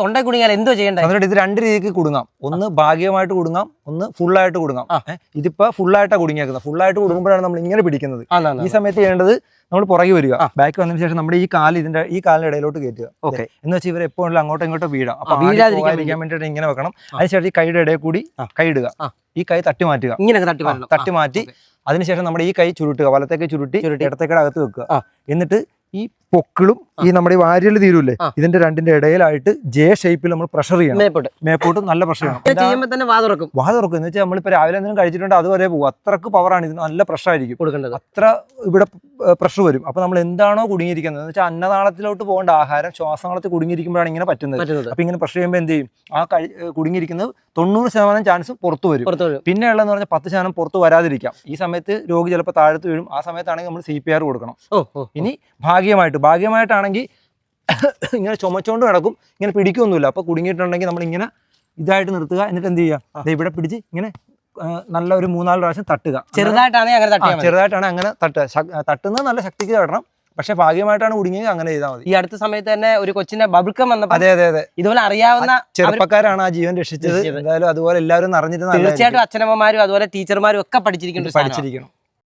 തൊണ്ട കുടുങ്ങിയാൽ എന്തോ ചെയ്യണ്ടേ? എന്നിട്ട് ഇത് രണ്ട് രീതിക്ക് കുടുങ്ങാം. ഒന്ന് ഭാഗ്യമായിട്ട് കുടുങ്ങാം. ഒന്ന് ഫുള്ളായിട്ട് കുടുങ്ങാം. ഇതിപ്പോ ഫുള്ളായിട്ടാ കുടുങ്ങിയേക്കുന്നത്. ഫുള്ളായിട്ട് കുടുങ്ങുമ്പോഴാണ് നമ്മൾ ഇങ്ങനെ പിടിക്കുന്നത്. ഈ സമയത്ത് ചെയ്യേണ്ടത് നമ്മൾ പുറകെ വരിക. ബാക്ക് വന്നതിന് ശേഷം നമ്മുടെ ഈ കാൽ ഇതിന്റെ ഈ കാലിന്റെ ഇടയിലോട്ട് കയറ്റുക. ഓക്കെ. എന്ന് വെച്ചാൽ ഇവർ എപ്പോഴും അങ്ങോട്ടും ഇങ്ങോട്ടും വീഴാം. അപ്പൊ വീഴാതിരിക്കാൻ വേണ്ടിയിട്ട് ഇങ്ങനെ വെക്കണം. അതിനുശേഷം ഈ കൈയുടെ ഇടയിൽ കൂടി കൈ ഇടുക. ഈ കൈ തട്ടി മാറ്റുക ഇങ്ങനെ തട്ടി മാറ്റി അതിനുശേഷം നമ്മുടെ ഈ കൈ ചുരുട്ടുക വലത്തേക്ക് ചുരുട്ടി ചുരുട്ടി. ഇടത്തേക്കടെ അകത്ത് വെക്കുക എന്നിട്ട് ഈ പൊക്കിളും ഈ നമ്മുടെ ഈ വാരിയൽ തീരൂല്ലേ? ഇതിന്റെ രണ്ടിന്റെ ഇടയിലായിട്ട് ജെ ഷേപ്പിൽ നമ്മൾ പ്രഷർ ചെയ്യണം. മേപ്പോട്ട്. മേപ്പോട്ട് നല്ല പ്രഷർ ചെയ്യണം. ഇത് ചെയ്യുമ്പോ തന്നെ വാ തുറക്കും. എന്ന് വെച്ചാൽ നമ്മളിപ്പോ രാവിലെ എന്തെങ്കിലും കഴിച്ചിട്ടുണ്ട് അതുവരെ പോകും അത്രയ്ക്ക് പവറാണ് ഇതിന് നല്ല പ്രഷർ ആയിരിക്കും. കൊടുക്കേണ്ടത്. അത്ര ഇവിടെ പ്രഷർ വരും. അപ്പൊ നമ്മൾ എന്താണോ കുടുങ്ങിയിരിക്കുന്നത്? എന്ന് വെച്ചാൽ അന്നനാളത്തിലോട്ട് പോകേണ്ട ആഹാരം ശ്വാസനാളത്തിൽ കുടുങ്ങിയിരിക്കുമ്പോഴാണ് ഇങ്ങനെ പറ്റുന്നത്. അപ്പോൾ അപ്പൊ ഇങ്ങനെ പ്രഷർ ചെയ്യുമ്പോൾ എന്ത് ചെയ്യും? ആ കഴി കുടുങ്ങിയിരിക്കുന്നത് തൊണ്ണൂറ് ശതമാനം ചാൻസ് പുറത്തു വരും. പിന്നെ ഉള്ളതെന്ന് പറഞ്ഞാൽ പത്ത് ശതമാനം പുറത്ത് വരാതിരിക്കാം. ഈ സമയത്ത് രോഗി ചിലപ്പോൾ താഴത്ത് വീഴും. ആ സമയത്താണെങ്കിൽ നമ്മൾ സി പി ആർ കൊടുക്കണം. ഇനി ഭാഗ്യമായിട്ട് ഭാഗ്യമായിട്ടാണെങ്കിൽ ഇങ്ങനെ ചുമച്ചോണ്ട് നടക്കും. ഇങ്ങനെ പിടിക്കൊന്നുമില്ല. അപ്പോൾ കുടുങ്ങിയിട്ടുണ്ടെങ്കിൽ നമ്മൾ ഇങ്ങനെ ഇതായിട്ട് നിർത്തുക. എന്നിട്ട് എന്ത് ചെയ്യുക? ഇവിടെ പിടിച്ച് ഇങ്ങനെ നല്ല ഒരു മൂന്നാൽ പ്രാവശ്യം തട്ടുക. ചെറുതായിട്ടാണ് അങ്ങനെ ചെറുതായിട്ടാണ് അങ്ങനെ തട്ടുക തട്ടുന്നത് നല്ല ശക്തിക്ക് തട്ടണം പക്ഷെ ഭാഗ്യമായിട്ടാണ് കുടുങ്ങിയത് അങ്ങനെ ചെയ്താൽ മതി. ഈ അടുത്ത സമയത്ത് തന്നെ ഒരു കൊച്ചിന്റെ ബബിൾക്കം വന്നപ്പോ അതെ അതെ അതെ. ഇതുപോലെ അറിയാവുന്ന ചെറുപ്പക്കാരാണ് ആ ജീവൻ രക്ഷിച്ചത്. എന്തായാലും അതുപോലെ എല്ലാവരും അറിഞ്ഞിരുന്ന. തീർച്ചയായിട്ടും അച്ഛനമ്മമാരും അതുപോലെ ടീച്ചർമാരും ഒക്കെ പഠിച്ചിരിക്കുന്നുണ്ട് പഠിച്ചിരിക്കണം.